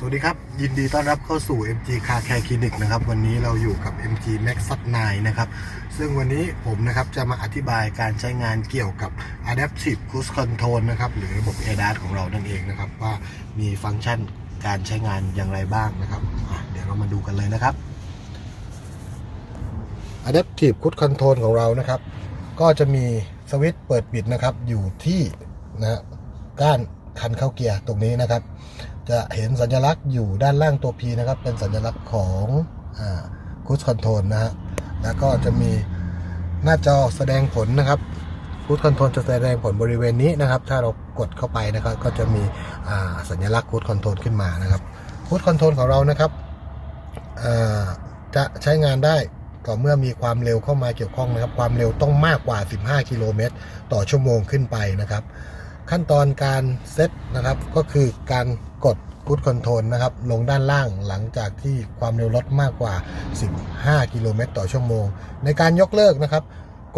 สวัสดีครับ ยินดีต้อนรับเข้าสู่ MG Car Care Clinic นะครับ วันนี้เราอยู่กับ MG Max 9นะครับ ซึ่งวันนี้ผมนะครับจะมาอธิบายการใช้งานเกี่ยวกับ Adaptive Cruise Control นะครับ หรือระบบ ADAS ของเรานั่นเองนะครับ ว่ามีฟังก์ชันการใช้งานอย่างไรบ้างนะครับ เดี๋ยวเรามาดูกันเลยนะครับ Adaptive Cruise Control ของเรานะครับ ก็จะมีสวิตช์เปิดปิดนะครับอยู่ที่นะก้าน คันเข้าเกียร์ตรงนี้นะครับ จะเห็นสัญลักษณ์อยู่ด้านล่างตัว P นะครับ เป็นสัญลักษณ์ของคูสคอนโทรลนะฮะแล้วก็จะมีหน้าจอแสดงผลนะครับคูสคอนโทรลจะแสดงผลบริเวณนี้นะครับ ถ้าเรากดเข้าไปนะครับ ก็จะมีสัญลักษณ์คูสคอนโทรลขึ้นมานะครับคูสคอนโทรลของเรานะครับจะใช้งานได้ต่อเมื่อมีความเร็วเข้ามาเกี่ยวข้องนะครับ ความเร็วต้องมากกว่า 15 กิโลเมตรต่อชั่วโมงขึ้นไปนะครับ ขั้นตอนการเซตนะครับก็คือการกดพุทคอนโทรลนะครับลงด้านล่างหลังจากที่ความเร็วลดมากกว่า 15 กิโลเมตรต่อชั่วโมง ในการยกเลิกนะครับ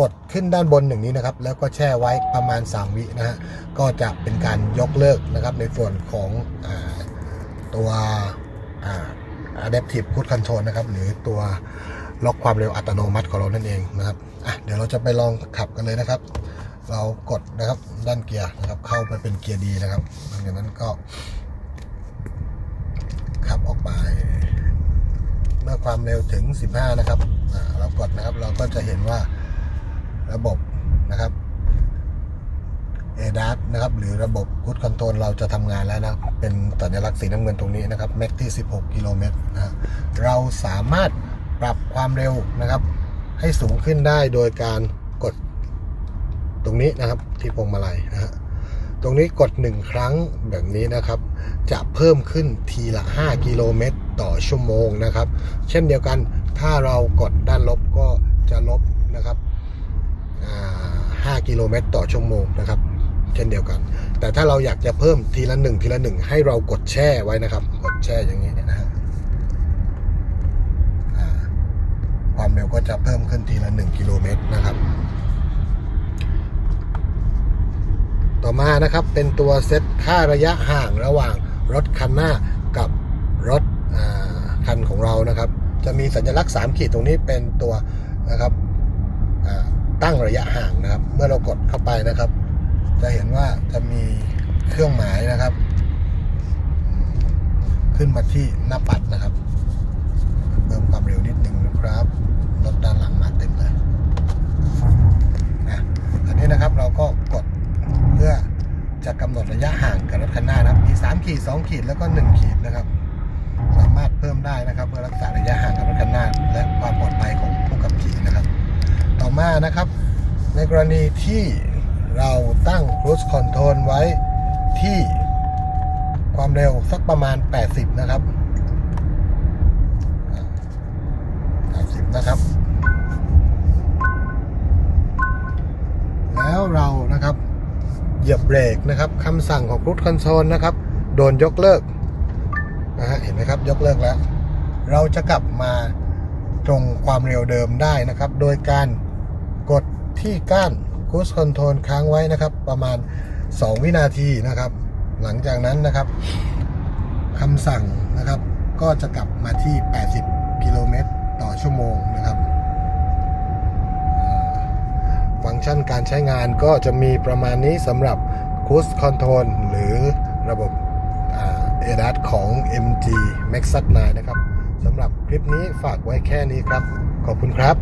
กดขึ้นด้านบนหนึ่งนี้นะครับ แล้วก็แช่ไว้ประมาณ 3 วินะฮะก็จะเป็นการยกเลิกนะครับ ในส่วนของอตัวอ adaptive cruise control นะครับ หรือตัวล็อกความเร็วอัตโนมัติของเรานั่นเองนะครับอะเดี๋ยวเราจะไปลองขับกันเลยนะครับ เรากดนะครับด้านเกียร์นะครับ เข้าไปเป็นเกียร์ดีนะครับหลังจากนั้นก็ ขับออกไป เมื่อความเร็วถึง 15 นะครับเรากดนะครับ เราก็จะเห็นว่าระบบนะครับ ADAS นะครับ หรือระบบ Cruise Control เราจะทำงานแล้วนะเป็นสัญลักษณ์สีน้ำเงินตรงนี้นะครับแม็กที่ 16 กิโลเมตรนะเราสามารถปรับความเร็วนะครับ ให้สูงขึ้นได้โดยการ ตรงนี้นะครับที่พวงมาลัยนะฮะตรงนี้กด 1 ครั้งแบบนี้นะครับ จะเพิ่มขึ้นทีละ 5 กิโลเมตรต่อชั่วโมงนะครับ เช่นเดียวกันถ้าเรากดด้านลบก็จะลบนะครับอ่า5กิโลเมตรต่อชั่วโมงนะครับ เช่นเดียวกัน แต่ถ้าเราอยากจะเพิ่มทีละหนึ่งทีละหนึ่งให้เรากดแช่ไว้นะครับ กดแช่อย่างนี้เนี่ยนะฮะความเร็วก็จะเพิ่มขึ้นทีละ 1 กิโลเมตรนะครับ ต่อมานะครับเป็นตัวเซตค่าระยะห่างระหว่างรถคันหน้ากับรถคันของเรานะครับ จะมีสัญลักษณ์ 3 ขีดตรงนี้เป็นตัวนะครับตั้งระยะห่างนะครับ เมื่อเรากดเข้าไปนะครับ จะเห็นว่าจะมีเครื่องหมายนะครับ ขึ้นมาที่หน้าปัดนะครับ เพิ่มความเร็วนิดนึงนะครับรถด้านหลังมาเต็มเลยนะอันนี้นะครับเราก็กด เพื่อจะกำหนดระห่างกับรถคันหน้านะครับมี3ขีด2ขีดแล้วก็1ขีดนะครับ สามารถเพิ่มได้นะครับ เพื่อรักษาระยะห่างกับรถคันหน้า และความปลอดภัยของผู้ขับขี่นะครับ ต่อมานะครับ ในกรณีที่เราตั้ง cruise control ไว้ที่ความเร็วสักประมาณ 80 นะครับ80นะครับ แล้วเรานะครับ เห ยียบเบรกนะครับคำสั่งของ Cruise Control นะครับ โดนยกเลิกนะฮะเห็นไหมครับยกเลิกแล้ว เราจะกลับมาตรงความเร็วเดิมได้นะครับ โดยการกดที่ก้าน Cruise Control ค้างไว้นะครับ ประมาณ 2 วินาทีนะครับ หลังจากนั้นนะครับคำสั่งนะครับ ก็จะกลับมาที่ 80 กิโลเมตรต่อชั่วโมงนะครับ ฟังก์ชันการใช้งานก็จะมีประมาณนี้สำหรับ Cruise Control หรือระบบอ่า ADAS ของ MG Max 9นะครับสำหรับคลิปนี้ฝากไว้แค่นี้ครับ ขอบคุณครับ